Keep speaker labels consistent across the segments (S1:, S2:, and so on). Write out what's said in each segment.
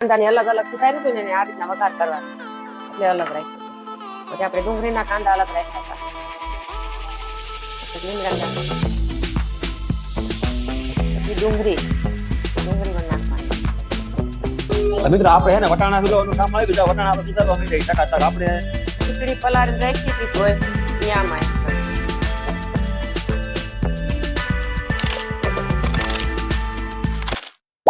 S1: કાંદાની અલગ અલગ સુધાર્યું હતું ને એને આ રીતના વઘાર કરવાનો એટલે અલગ રાખ્યું. પછી આપણે ડુંગળીના કાંદા અલગ રાખ્યા હતા. લીમડા. ડુંગળી. ડુંગળી પણ નાખવાની.
S2: મિત્રો આપણે હે ને વટાણા સુધારવાનું કામ આવી ગયું વટાણા આપણે સુધારવા માંડી ટકા ટકા આપણે
S1: ખીચડી પલાળી રાખી હતી ત્યાં ત્યાંમાં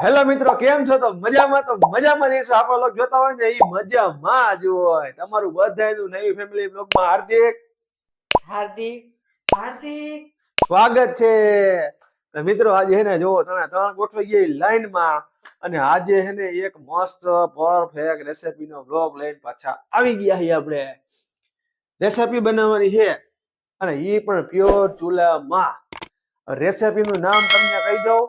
S2: હેલો મિત્રો કેમ છો? તો મજામાં તો મજામાં જઈશું આપણે લોકો જોતા હોય ને એ મજામાં જ હોય. તમારું બધાયનું નવી ફેમિલી બ્લોગમાં હાર્દિક.
S1: હાર્દિક. હાર્દિક.
S2: સ્વાગત છે. મિત્રો આજે હે ને જો તમે ત્રણ ગોઠવાઈ ગઈ લાઈનમાં. અને આજે હે ને એક મસ્ત પરફેક્ટ રેસીપી નો બ્લોગ લઈને પાછા આવી ગયા છીએ આપણે. રેસીપી બનાવવાની છે. અને એ પણ પ્યોર ચૂલામાં. રેસીપી નું નામ તમને કહી દઉં.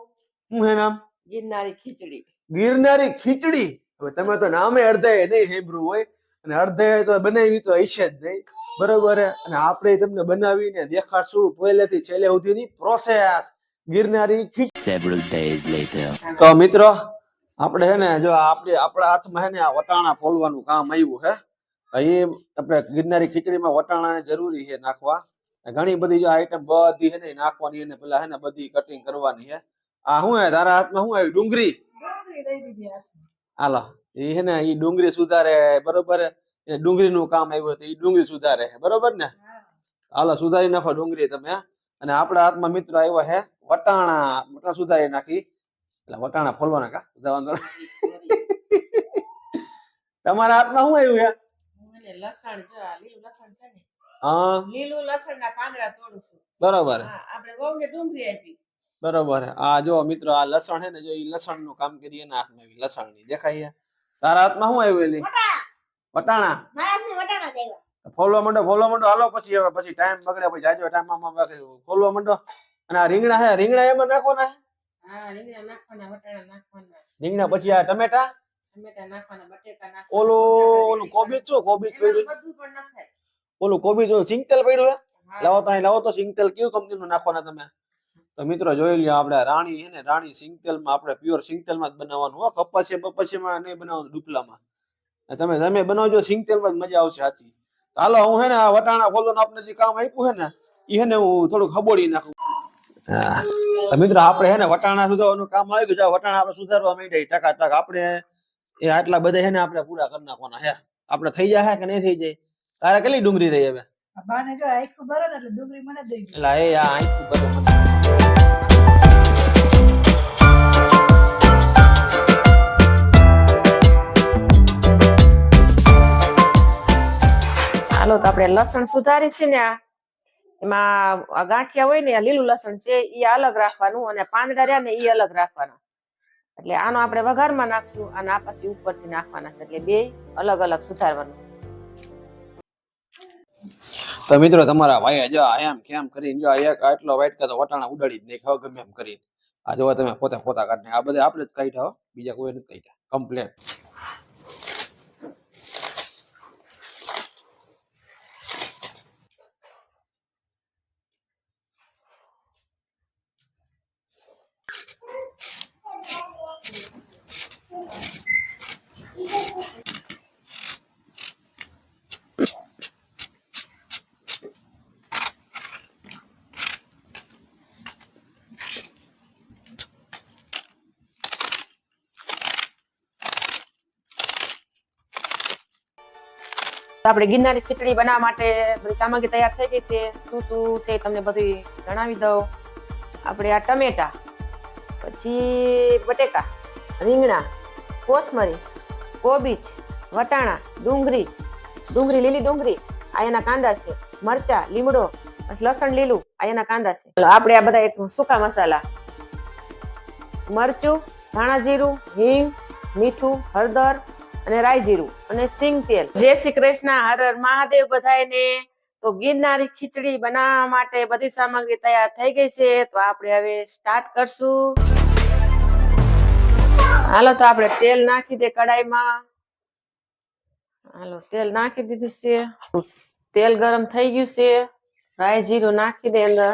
S2: શું હે નામ?
S1: ગિરનારી ખીચડી.
S2: ગિરનારી ખીચડી? હવે તમે તો નામે અડધાએ નહીં હેબ્રુ હોય અને અડધાએ તો બનાવી તો હશે જ નહીં. બરોબર અને આપણે તમને બનાવીને દેખાડશું પહેલેથી છેલ્લે સુધીની પ્રોસેસ ગિરનારી ખીચડી. તો મિત્રો આપણે હે ને જો આપણે આપણા હાથમાં હે ને આ વટાણા ફોલવાનું કામ આવ્યું હે અહીં આપણે ગિરનારી ખીચડીમાં વટાણા જરૂરી છે નાખવા. ઘણી બધી જો આઈટમ બધી હે ને નાખવાની અને પેલા હે ને બધી કટિંગ કરવાની છે. આ શું હે? તારા હાથમાં શું આવ્યું ડુંગળી? હાલો. એ હે ને એ ડુંગળી સુધારે બરોબર? હે? નું કામ આવ્યું તો ઈ ડુંગળી સુધારે બરોબર ને? હાલો સુધારી નાખો ડુંગળી તમે અને આપણા હાથમાં મિત્રો આવ્યો હે વટાણા વટાણા સુધારી નાખી. એટલે વટાણા ફોલવાના કા? સુધારવાનું તમારા હાથમાં શું આવ્યું છે
S1: લસણ જો લીલું લસણ છે ને.
S2: હા.
S1: લીલું લસણ ના પાંદડા તોડું છું.
S2: બરોબર.
S1: હા આપણે બહુ ને ડુંગળી આપી.
S2: બરોબર. આ જો મિત્રો આ લસણ હે ને જો એ લસણનું કામ કરીએ એના હાથમાં આવી લસણની દેખાય તારા હાથમાં શું આવેલી વટાણા. ફોલવા માંડો ફોલવા માંડો. હાલો પછી હવે પછી ટાઈમ બગડે પછી જાજો ટાઈમમાં. ફોલવા માંડો. અને આ રીંગણા હે રીંગણા એમાં નાખવાના હે?
S1: રીંગણા નાખવાના વટાણા નાખવાના.
S2: રીંગણા પછી આ ટમેટા? ઓલું ઓલું કોબીજ શું? કોબીજ પડ્યું ઓલું કોબીજ સિંગતેલ પડ્યું હે લાવો તો અહીં લાવો તો સિંગતેલ. કયું કંપની નું નાખવાના તમે? તો મિત્રો જોઈ લ્યો આપણે રાણી હે ને, રાણી સિંગતેલમાં આપણે પ્યોર સિંગતેલમાં જ બનાવવાનું. હો, કપાસિયા, બપાસિયામાં નહીં બનાવવાનું ડુપલામાં તમે તમે બનાવજો, સિંગતેલમાં જ મજા આવશે સાચી. હાલો, હું હે ને આ વટાણા ફોલવાનું આપણે જે કામ આપ્યું છે ને એ હે ને હું થોડુંક ખબોડી નાખું. હા. મિત્રો આપણે હે ને વટાણા સુધારવાનું કામ આવી ગયું વટાણા આપણે સુધારવા માંડ્યા ટકા ટકા આપણે એ આટલા બધા હે ને આપણે પૂરા કરી નાખવાના હે આપણે થઈ જાય કે નહીં થઈ જાય? તારે કેટલી ડુંગળી રહી હવે?
S3: બાને જો ને એટલે ડુંગળી મને દઈ ગઈ.
S2: એટલે એ આ આંખું બધું
S1: હાલો તો આપણે લસણ સુધારી છે ને આ. એમાં ગાંઠિયા હોય ને આ લીલું લસણ છે એ અલગ રાખવાનું અને પાંદડા રહ્યા ને એ અલગ રાખવાના. એટલે આનો આપણે વઘારમાં નાખશું અને આ પછી ઉપરથી નાખવાના છે. એટલે બે અલગ અલગ સુધારવાનું.
S2: તો મિત્રો તમારા ભાઈએ જો એમ કેમ કરીને જો એક આટલો વાઇટ કરતો વટાણા ઉડાડી જ નહીં ખાવ ગમે એમ કરીને. આ જો તમે પોતે પોતા કાઢને. આ બધા આપણે જ કાઢ્યા બીજા કોઈ નથી કાઢ્યા. કમ્પ્લેટ
S1: આપણે ગિરનારી ખીચડી બનાવવા માટે બધી સામગ્રી તૈયાર થઈ ગઈ છે. શું શું છે તમને બધી જણાવી દઉં. આપણે આ ટમેટા, પછી બટેકા, રીંગણા, કોથમરી, કોબીજ, વટાણા, ડુંગળી ડુંગળી, લીલી ડુંગળી, આ એના કાંદા છે. મરચા, લીમડો લસણ લીલું, આ એના કાંદા છે. આપણે આ બધા એક સૂકા મસાલા. મરચું, ધાણા જીરું, હિંગ, મીઠું, હળદર અને રાઈ જીરું અને સિંગ તેલ. જય શ્રી કૃષ્ણ, હર હર મહાદેવ બધાયને. તો ગિરનારી ખીચડી બનાવવા માટે બધી સામગ્રી તૈયાર થઈ ગઈ છે. તો આપણે હવે સ્ટાર્ટ કરશું. હાલો, તો આપણે તેલ નાખી દે કડાઈમાં. હાલો, તેલ નાખી દીધું છે. તેલ ગરમ થઈ ગયું છે. રાઈ જીરું નાખી દે અંદર.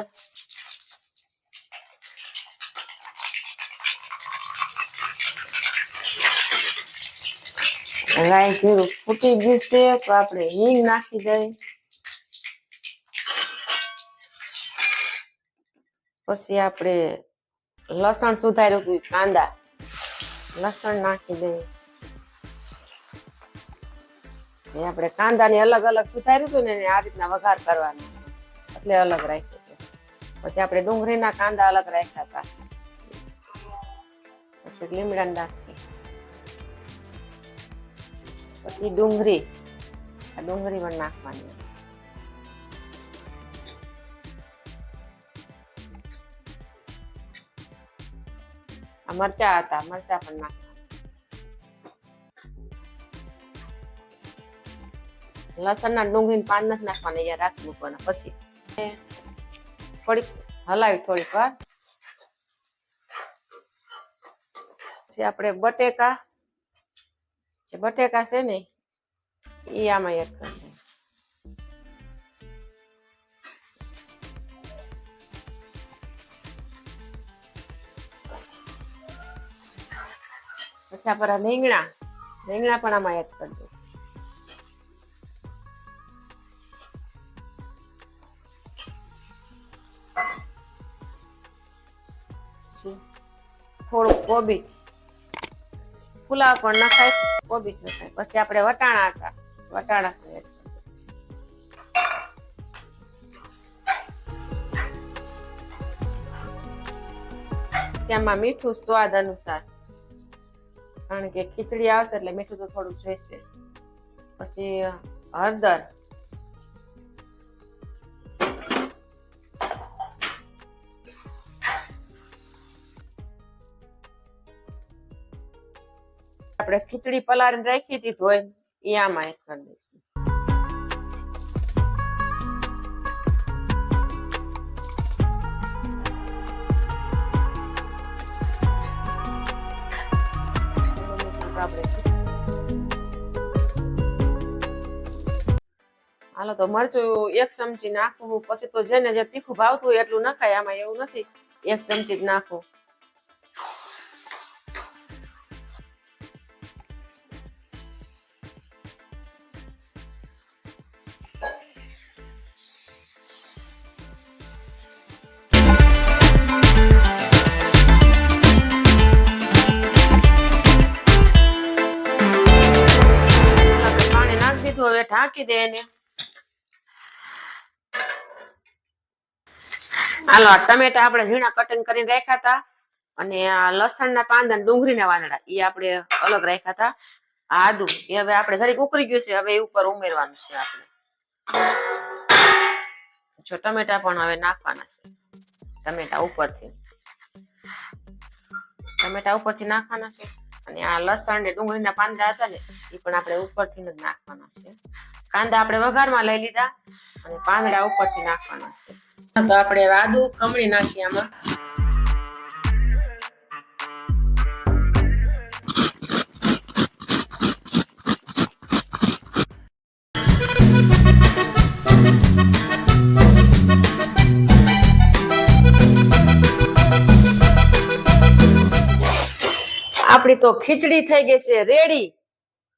S1: રાઈ જીરું ફૂટી ગયું છે તો આપણે હિંગ નાખી દઈ. પછી આપણે લસણ સુધાર્યું હતું, કાંદા. લસણ નાખી દઈએ આપણે કાંદાની અલગ અલગ સુધાર્યું હતું ને આ રીતના વઘાર કરવાનો. એટલે અલગ રાખ્યું છે. પછી આપણે ડુંગળીના કાંદા અલગ રાખ્યા હતા. પછી લીમડા પછી ડુંગળી આ ડુંગળી પણ નાખવાની આ મરચા હતા મરચા પણ નાખવાના લસણ ના ડુંગળી પાન નથી નાખવાના અહીંયા રાખવું પણ પછી થોડીક હલાવી થોડીક વાર પછી આપણે બટેકા જે બટેકા છે ને એ આમાં એડ કરી દઈએ. પછી આપણા રીંગણા રીંગણા પણ આમાં એડ કરી પછી થોડુંક કોબીજ. ફુલાવ પણ નખાય કોબીજ નખાય પછી આપણે વટાણા હતા. વટાણા આમાં મીઠું સ્વાદ અનુસાર. કારણ કે ખીચડી આવશે એટલે મીઠું તો થોડું જોઈશે. પછી હળદર. આપણે ખીચડી પલાળીને રાખી હતી ધોઈને એ આમાં એડ કરી દઈશું. હાલો, તો મરચું એક ચમચી નાખવું પછી તો જેને જે તીખું ભાવતું હોય એટલું નખાય, આમાં એવું નથી. એક ચમચી જ નાખવું દીધું ઢાંકી દે એને. હાલો ટમેટા આપણે ઝીણા કટિંગ કરીને રાખ્યા હતા અને આ લસણના પાંદા ડુંગળીના વાંદડા એ આપણે અલગ રાખ્યા હતા. આદુ, એ હવે આપણે જરીક ઉકળી ગયું છે, હવે એ ઉપર ઉમેરવાનું છે આપણે. જો ટમેટા પણ હવે નાખવાના છે. ટમેટા ઉપરથી. ટમેટા ઉપરથી નાખવાના છે. અને આ લસણ ને ડુંગળીના પાંદડા હતા ને એ પણ આપણે ઉપરથી જ નાખવાના છે. કાંદા આપણે વઘારમાં લઈ લીધા અને પાંદડા ઉપરથી નાખવાના છે. તો આપણે આદુ ખમણી નાખીએ આમાં. તો ખીચડી થઈ ગઈ છે રેડી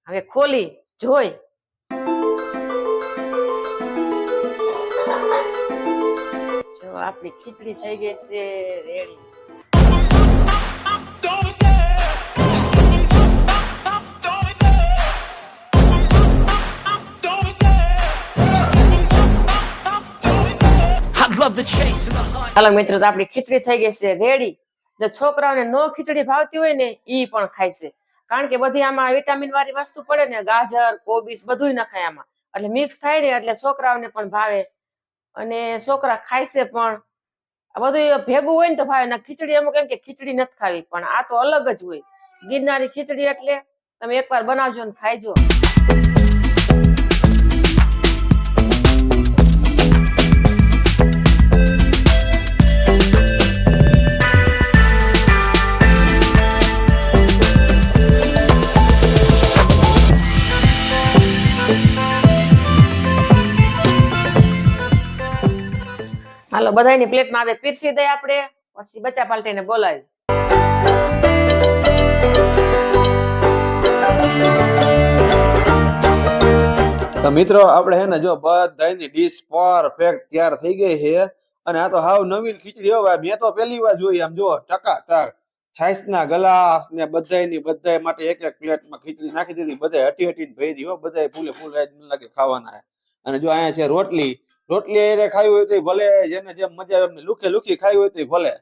S1: હવે ખોલી જોઈ જો આપણી ખીચડી થઈ ગઈ છે રેડી. હાલો મિત્રો તો આપણી ખીચડી થઈ ગઈ છે રેડી જો છોકરાઓને નો ખીચડી ભાવતી હોય ને એ પણ ખાય છે. કારણ કે બધી આમાં વિટામિન વાળી વસ્તુ પડે ને, ગાજર કોબીસ બધું નખાય આમાં. એટલે મિક્સ થાય ને, એટલે છોકરાઓને પણ ભાવે. અને છોકરા ખાય છે પણ બધું ભેગું હોય ને તો ભાવે. ખીચડી અમુક એમ કે ખીચડી નથી ખાવી, પણ આ તો અલગ જ હોય. ગિરનારી ખીચડી એટલે તમે એકવાર બનાવજો ને ખાઈજો. બધાની પ્લેટમાં આવે પીરસી દઈએ આપણે, પછી બચ્ચા પાલટીને બોલાવી
S2: તો મિત્રો, આપણે હે ને જો બધાની ડીશ પરફેક્ટ તૈયાર થઈ ગઈ છે. અને આ તો હાવ નવીન ખીચડી હોય મેં તો પહેલી વાર જોઈ આમ જો ટકા ટક છાસ ના ગ્લાસ ને બધાયની, બધાય માટે એક એક પ્લેટમાં ખીચડી નાખી દીધી. બધા હટી હટીને ભરી હો. બધા ફૂલે ફૂલ લાગે ખાવાના. અને જો અહીંયા છે રોટલી રોટલી એરે ખાવી હોય તો ભલે જેને જેમ મજા આવે લુખે લુખી ખાવી હોય તો ભલે.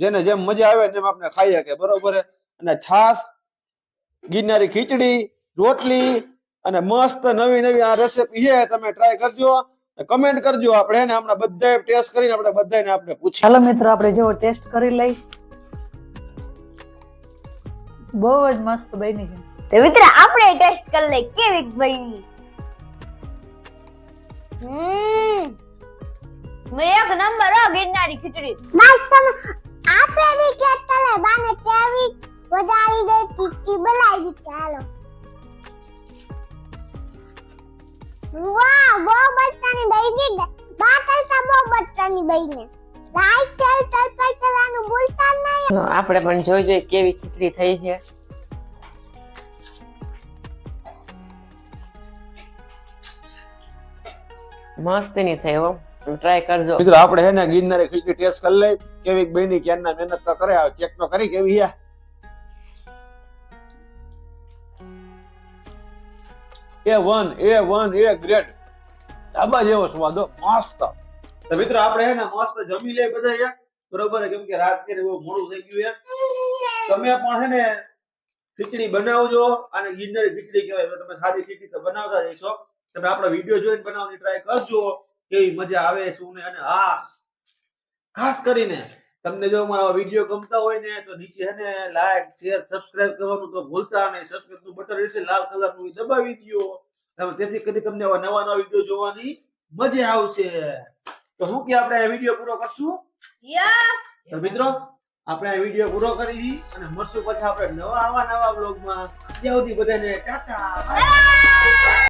S2: જેને જેમ મજા આવે ને એમ આપણે ખાઈ શકે બરોબર? અને છાસ ગિરનારી ખીચડી રોટલી અને મસ્ત નવી નવી આ રેસીપી છે તમે ટ્રાય કરજો. કમેન્ટ કરજો આપણે એને ને હમણાં બધાય ટેસ્ટ કરીને આપણે બધાને આપણે પૂછીએ.
S3: ચાલો મિત્રો આપણે જેવો ટેસ્ટ કરી લઈ. બહુ જ મસ્ત બની છે
S4: તો મિત્ર આપણે ટેસ્ટ કરી લઈ કેવી બની? હમ. મેં એક નંબર હો ગિરનારી ખીચડી.
S5: બસ તમે આપણે બી કે તલે બાને કેવી વધારી ગઈ તીખી બનાવી ચાલો વાહ બહુ બચ્ચાની બની ગઈ બા કરતા બહુ બચ્ચાની બની. લાઈક શેર સબસ્ક્રાઇબ કરવાનું ભૂલતા નહીં.
S1: આપણે પણ જોઈ જોઈ કેવી ખીચડી થઈ છે. મસ્તીની થઈ હો. ટ્રાય કરજો.
S2: મિત્રો, આપણે હે ને ગિરનારે ખીચડી ટેસ્ટ કરી લઈ કેવી બની, ક્યારના મહેનત તો કરે ચેક તો કરી, કેવી છે? A one A one A great dhaba જેવો સ્વાદ મસ્ત. તો મિત્રો, આપણે હે ને મસ્ત જમી લઈ બધા યાર બરોબર, કેમ કે રાત કે બહુ મોડું થઈ ગયું યાર તમે પણ હે ને ખીચડી બનાવજો અને ગિરનારી ખીચડી કહેવાય. તમે સાદી ખીચડી તો બનાવતા જઈશો તમે આપણો વીડિયો જોઈને બનાવવાની ટ્રાય કરજો. કેવી મજા આવે શું ને અને હા ખાસ કરીને તમને જો મારો વીડિયો ગમતા હોય ને તો નીચે હે ને લાઈક શેર સબસ્ક્રાઇબ કરવાનું તો ભૂલતા નહીં. સબસ્ક્રાઇબનું બટન રહેશે લાલ કલરનું દબાવી દો તેથી કરી તમને આવા નવા નવા વીડિયો જોવાની મજા આવશે. તો હું કે આપણે આ વીડિયો પૂરો કરશું?
S4: યસ
S2: તો મિત્રો આપણે આ વીડિયો પૂરો કરી અને મળશું પછી આપણે નવા આવા નવા બ્લોગમાં ત્યાં સુધી બધાને ટાટા